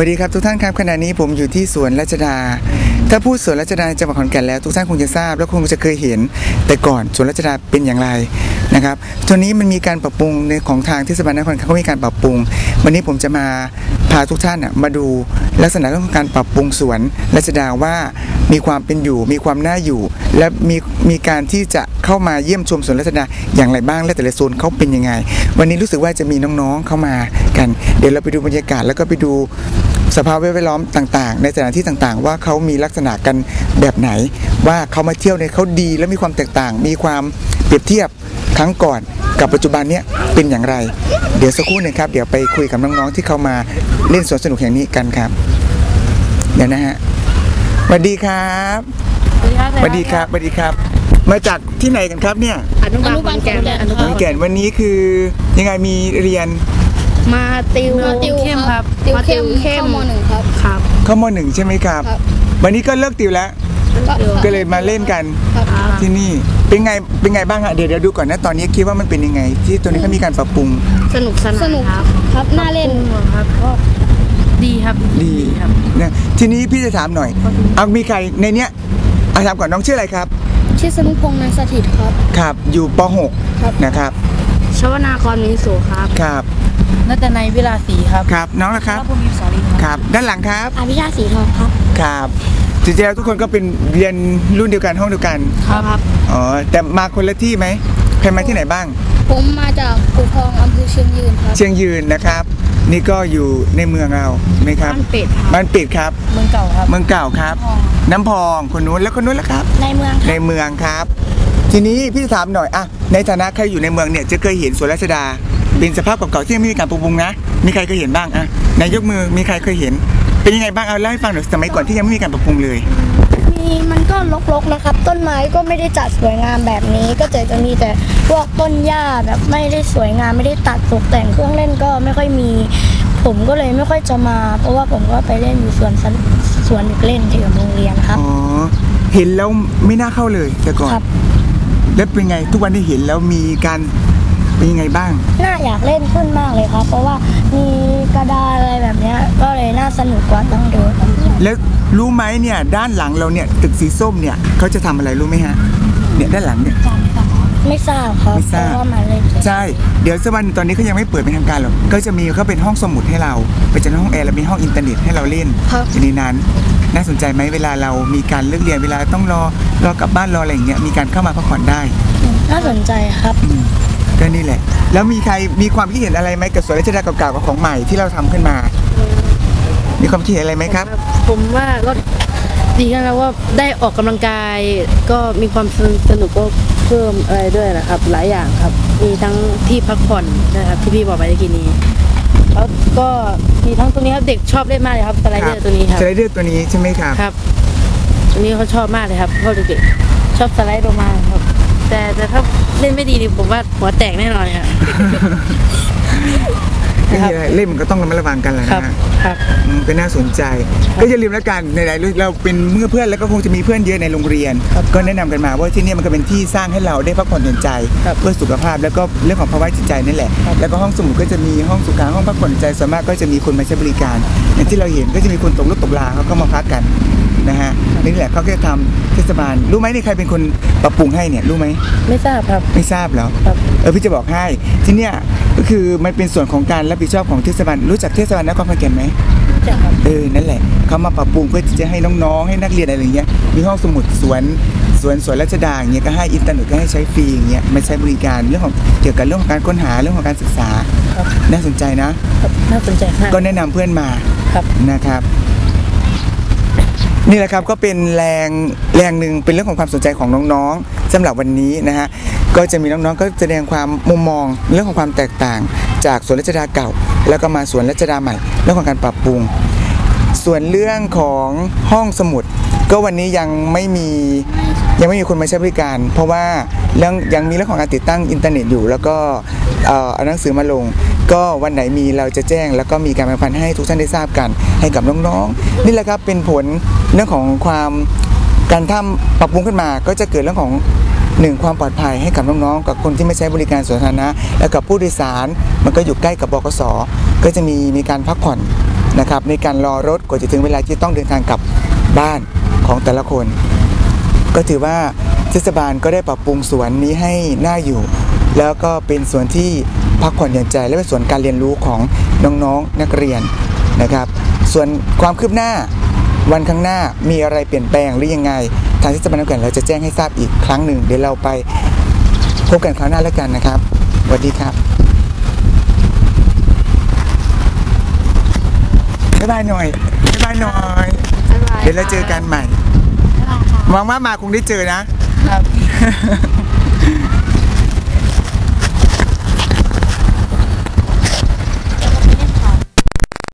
วัสดีครับทุกท่านครับขณะนี้ผมอยู่ที่สวนรัชดา ถ้าพูดสวนรัชดาจังหวัดขอนแก่นแล้วทุกท่านคงจะทราบ และคงจะเคยเห็น แต่ก่อนสวนรัชดาเป็นอย่างไรนะครับตอนนี้มันมีการปรับปรุงในของทางเทศบาลนครเขามีการปรับปรุง วันนี้ผมจะมาพาทุกท่านน่ะมาดูลักษณะเรื่องของการปรับปรุงสวนรัชดาว่ามีความเป็นอยู่ มีความน่าอยู่ และมีมีการที่จะเข้ามาเยี่ยมชมสวนรัชดาอย่างไรบ้างและแต่ละโซนเขาเป็นยังไง วันนี้รู้สึกว่าจะมีน้องๆเข้ามากัน เดี๋ยวเราไปดูบรรยากาศแล้วก็ไปดู สภาพแวดล้อมต่าง ๆ ในสถานที่ต่างๆ ว่าเขามีลักษณะกันแบบไหน ว่าเขามาเที่ยวในยเขาดีและมีความแตกต่าง มีความเปรียบเทียบครั้งก่อนกับปัจจุบันเนี้ยเป็นอย่างไร เดี๋ยวสักครู่หนึ่งครับเดี๋ยวไปคุยกับน้องๆที่เขามาเล่นสวนสนุกแห่งนี้กันครับ เดี๋ยวนะฮะสวัสดีครับสวัสดีครับสวัสดีครับ มาจากที่ไหนกันครับเนี่ยอนุบาลขอนแก่นอนุขบาอลนแก่นวันนี้คือยังไงมีเรียน มาติวมาติวเข้มครับติวมาเข้มเข้ามหนึ่งครับครับเข้ามหนึ่งใช่ไหมครับครับ วันนี้ก็เลิกติวแล้ว ก็เลยมาเล่นกันครับที่นี่เป็นไงเป็นไงบ้างฮะเดี๋ยวเดี๋ยวดูก่อนนะตอนนี้คิดว่ามันเป็นยังไง ที่ตัวนี้เขามีการปรับปรุง สนุกสนานสนุกครับครับน่าเล่นครับก็ดีครับดีครับนะทีนี้พี่จะถามหน่อยเอามีใครในเนี้ยเอาถามก่อนน้องชื่ออะไรครับชื่อสนุพงษ์นันสถิตครับ ครับ อยู่ปครับ .6 นะครับชวนาครมินสูครับ ครับ นัตนัยวิลาศรีครับครับ น้องละครับ ภูมิสารีครับครับ ด้านหลังครับ อภิชาติสีทองครับ ครับจริงๆแล้วทุกคนก็เป็นเรียนรุ่นเดียวกันห้องเดียวกัน ครับอ๋อ แต่มาคนละที่ไหม ใครมาที่ไหนบ้าง ผมมาจากปูทองอำเภอเชียงยืนครับ เชียงยืนนะครับ นี่ก็อยู่ในเมืองเราไหมครับ บ้านเป็ดครับบ้านปิดครับ เมืองเก่าครับ เมืองเก่าครับ น้ำพองคนนู้นแล้วคนนู้นแล้วครับ ในเมืองคในรับเมืองครับ ทีนี้พี่ถามหน่อยอะในฐานะใครอยู่ในเมืองเนี่ยจะเคยเห็นสวนรัชดา เป็นสภาพเก่าๆที่ยังไม่มีการปรับปรุงนะ มีใครเคยเห็นบ้างอะนายยกมือมีใครเคยเห็น เป็นยังไงบ้างเอาเล่าให้ฟังหน่อยสมัยก่อนที่ยังไม่มีการปรับปรุงเลย มีมันก็รกๆนะครับ ต้นไม้ก็ไม่ได้จัดสวยงามแบบนี้ ก็จะจะมีแต่พวกต้นหญ้าแบบไม่ได้สวยงามไม่ได้ตัดตกแต่งเครื่องเล่นก็ไม่ค่อยมี ผมก็เลยไม่ค่อยจะมา เพราะว่าผมก็ไปเล่นอยู่สวนสนุกสวนเด็กเล่นที่โรงเรียนครับ อ๋อ เห็นแล้วไม่น่าเข้าเลยแต่ก่อน ครับ แล้วเป็นไงทุกวันที่เห็นแล้วมีการ เป็นยังไงบ้าง น่าอยากเล่นขึ้นมากเลยครับ เพราะว่ามีกระดานอะไรแบบเนี้ยก็เลยน่าสนุกกว่าต้องเดินแล้วรู้ไหมเนี่ยด้านหลังเราเนี่ยตึกสีส้มเนี่ยเขาจะทำอะไรรู้ไหมฮะเนี่ยด้านหลังเนี่ย ไม่ทราบครับไม่ทราบ เพราะว่ามาเล่นใช่ เดี๋ยวสักวันตอนนี้เขายังไม่เปิดเป็นทางการหรอก ก็จะมีเขาเป็นห้องสมุดให้เรา เป็นจะห้องแอร์แล้วมีห้องอินเทอร์เน็ตให้เราเล่นครับ อยู่ในนั้น น่าสนใจไหมเวลาเรามีการเลิกเรียนเวลาต้องรอรอกลับบ้านรออะไรอย่างเงี้ย มีการเข้ามาพักผ่อนได้น่าสนใจครับ อืม ก็นี่แหละ แล้วมีใครมีความคิดเห็นอะไรไหมกับสวนราชดาเก่าๆกับของใหม่ที่เราทำขึ้นมา มีความคิดเห็นอะไรไหมครับ ผมว่าก็ดีกันแล้วว่าได้ออกกำลังกายก็มีความสนุกก็เพิ่มอะไรด้วยนะครับ หลายอย่างครับ มีทั้งที่พักผ่อนนะครับที่พี่บอกไปเมื่อกี้นี้ แล้วก็มีทั้งตัวนี้ครับเด็กชอบเล่นมากเลยครับสไลเดอร์ตัวนี้ครับสไลเดอร์ตัวนี้ใช่ไหมครับ ครับตัวนี้เขาชอบมากเลยครับเพราะเด็กๆชอบสไลด์ลงมาครับ แต่แต่ถ้า เล่นไม่ดีนี่ผมว่าหัวแตกแน่นอนครับ ไม่มีอะไรเล่นมันก็ต้องระมัดระวังกันแหละครับนะฮะครับ อืมก็น่าสนใจ ก็อย่าลืมแล้วกันในหลายๆเราเป็นเมื่อเพื่อนแล้วก็คงจะมีเพื่อนเยอะในโรงเรียน ก็แนะนำกันมาว่าที่เนี่ยมันก็เป็นที่สร้างให้เราได้พักผ่อนหย่อนใจครับเพื่อสุขภาพแล้วก็เรื่องของภาวะจิตใจนี่แหละแล้วก็ห้องสมุดก็จะมีห้องสุขาห้องพักผ่อนหย่อนใจส่วนมากก็จะมีคนมาใช้บริการอย่างที่เราเห็นก็จะมีคนตกรถตกลาเขาก็มาพักกันนะฮะนี่แหละเขาก็จะทำเทศบาลรู้ไหมนี่ใครเป็นคนปรับปรุงให้เนี่ยรู้ไหมไม่ทราบครับ ไม่ทราบเหรอครับ เออพี่จะบอกให้ที่เนี่ยก็คือมันเป็นส่วนของการรับผิดชอบของเทศบาลรู้จักเทศบาลนครขอนแก่นไหมจะครับ เออนั่นแหละเขามาปรับปรุงเพื่อที่จะให้น้องๆให้นักเรียนอะไรอย่างเงี้ยมีห้องสมุดสวนสวนสวนรัชดาอย่างเงี้ยก็ให้อินเทอร์เน็ตก็ให้ใช้ฟรีอย่างเงี้ยมาใช้บริการเรื่องของเกี่ยวกับเรื่องของการค้นหาเรื่องของการศึกษา ครับ น่าสนใจนะ ครับน่าสนใจมาก ก็แนะนำเพื่อนมา ครับ นะครับ นี่แหละครับก็เป็นแรงแรงหนึ่งเป็นเรื่องของความสนใจของน้องๆสำหรับวันนี้นะฮะก็จะมีน้องๆก็แสดงความมุมมองเรื่องของความแตกต่าง จากสวนรัชดาเก่า แล้วก็มาสวนรัชดาใหม่เรื่องของการปรับปรุง ส่วนเรื่องของห้องสมุด ก็วันนี้ยังไม่มียังไม่มีคนมาใช้บริการ เพราะว่าเรื่องยังมีเรื่องของการติดตั้งอินเทอร์เน็ตอยู่ แล้วก็เอ่อเอาหนังสือมาลง ก็วันไหนมีเราจะแจ้ง แล้วก็มีการประพันให้ทุกท่านได้ทราบกันให้กับน้องๆ นี่แหละครับเป็นผลเรื่องของความการทำปรับปรุงขึ้นมาก็จะเกิดเรื่องของหนึ่งความปลอดภัยให้กับน้องๆกับคนที่ไม่ใช้บริการสาธารณะและกับผู้โดยสารมันก็อยู่ใกล้กับบกสก็จะมีมีการพักผ่อน นะครับในการรอรถกว่าจะถึงเวลาที่ต้องเดินทางกลับบ้านของแต่ละคน ก็ถือว่าเทศบาลก็ได้ปรับปรุงสวนนี้ให้น่าอยู่ แล้วก็เป็นสวนที่พักผ่อนหย่อนใจ และเป็นสวนการเรียนรู้ของน้องๆนักเรียนนะครับ ส่วนความคืบหน้าวันข้างหน้ามีอะไรเปลี่ยนแปลงหรือยังไง ทางเทศบาลนครเราจะแจ้งให้ทราบอีกครั้งหนึ่ง เดี๋ยวเราไปพบกันคราวหน้าแล้วกันนะครับสวัสดีครับ บ๊ายบายหน่อยบ๊ายบายหน่อย เดี๋ยวเราเจอกันใหม่หวังว่ามาคงได้เจอนะครับ